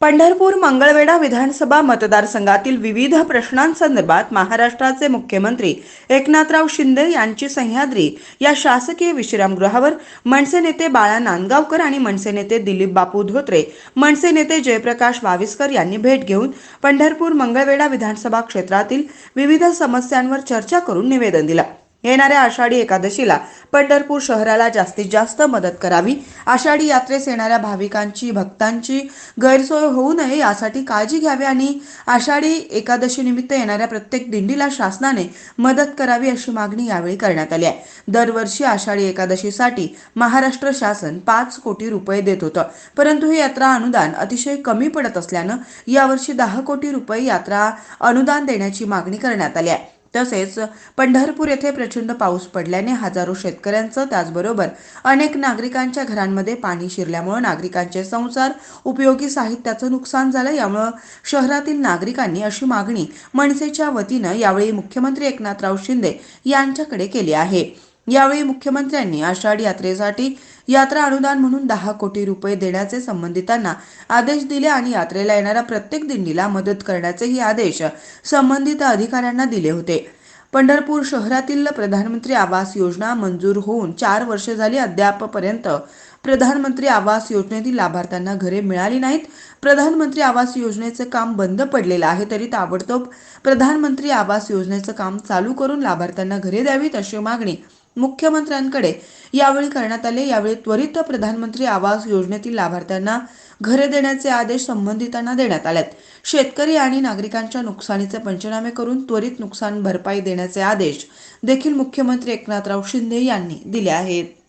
पंढरपूर मंगळवेढा विधानसभा मतदारसंघातील विविध प्रश्नांसंदर्भात महाराष्ट्राचे मुख्यमंत्री एकनाथराव शिंदे यांची सह्याद्री या शासकीय विश्रामगृहावर मनसे नेते बाळा नांदगावकर आणि मनसे नेते दिलीप बापू धोत्रे मनसे नेते जयप्रकाश वाविस्कर यांनी भेट घेऊन पंढरपूर मंगळवेढा विधानसभा क्षेत्रातील विविध समस्यांवर चर्चा करून निवेदन दिलं. येणाऱ्या आषाढी एकादशीला पंढरपूर शहराला जास्तीत जास्त मदत करावी. आषाढी यात्रेस येणाऱ्या भाविकांची भक्तांची गैरसोय होऊ नये यासाठी काळजी घ्यावी आणि आषाढी एकादशी निमित्त येणाऱ्या प्रत्येक दिंडीला शासनाने मदत करावी अशी मागणी यावेळी करण्यात आली आहे. दरवर्षी आषाढी एकादशीसाठी महाराष्ट्र शासन पाच कोटी रुपये देत होतं. परंतु ही यात्रा अनुदान अतिशय कमी पडत असल्यानं यावर्षी दहा कोटी रुपये यात्रा अनुदान देण्याची मागणी करण्यात आली आहे. तसेच पंढरपूर येथे प्रचंड पाऊस पडल्याने हजारो शेतकऱ्यांचं त्याचबरोबर अनेक नागरिकांच्या घरांमध्ये पाणी शिरल्यामुळे नागरिकांचे संसार उपयोगी साहित्याचं नुकसान झालं. यामुळं शहरातील नागरिकांनी अशी मागणी मनसेच्या वतीनं यावेळी मुख्यमंत्री एकनाथराव शिंदे यांच्याकडे केली आहे. यावेळी मुख्यमंत्र्यांनी आषाढ यात्रेसाठी यात्रा अनुदान म्हणून दहा कोटी रुपये देण्याचे संबंधितांना आदेश दिले आणि यात्रेला येणाऱ्या प्रत्येक दिंडीला मदत करण्याचेही आदेश संबंधित अधिकाऱ्यांना दिले होते. पंढरपूर शहरातील प्रधानमंत्री आवास योजना मंजूर होऊन चार वर्षे झाली अद्यापपर्यंत प्रधानमंत्री आवास योजनेतील लाभार्थ्यांना घरे मिळाली नाहीत. प्रधानमंत्री आवास योजनेचं काम बंद पडलेलं आहे तरी ताबडतोब प्रधानमंत्री आवास योजनेचं काम चालू करून लाभार्थ्यांना घरे द्यावीत अशी मागणी मुख्यमंत्र्यांकडे यावेळी करण्यात आले. यावेळी त्वरित प्रधानमंत्री आवास योजनेतील लाभार्थ्यांना घरे देण्याचे आदेश संबंधितांना देण्यात आलेत. शेतकरी आणि नागरिकांच्या नुकसानीचे पंचनामे करून त्वरित नुकसान भरपाई देण्याचे आदेश देखील मुख्यमंत्री एकनाथराव शिंदे यांनी दिले आहेत.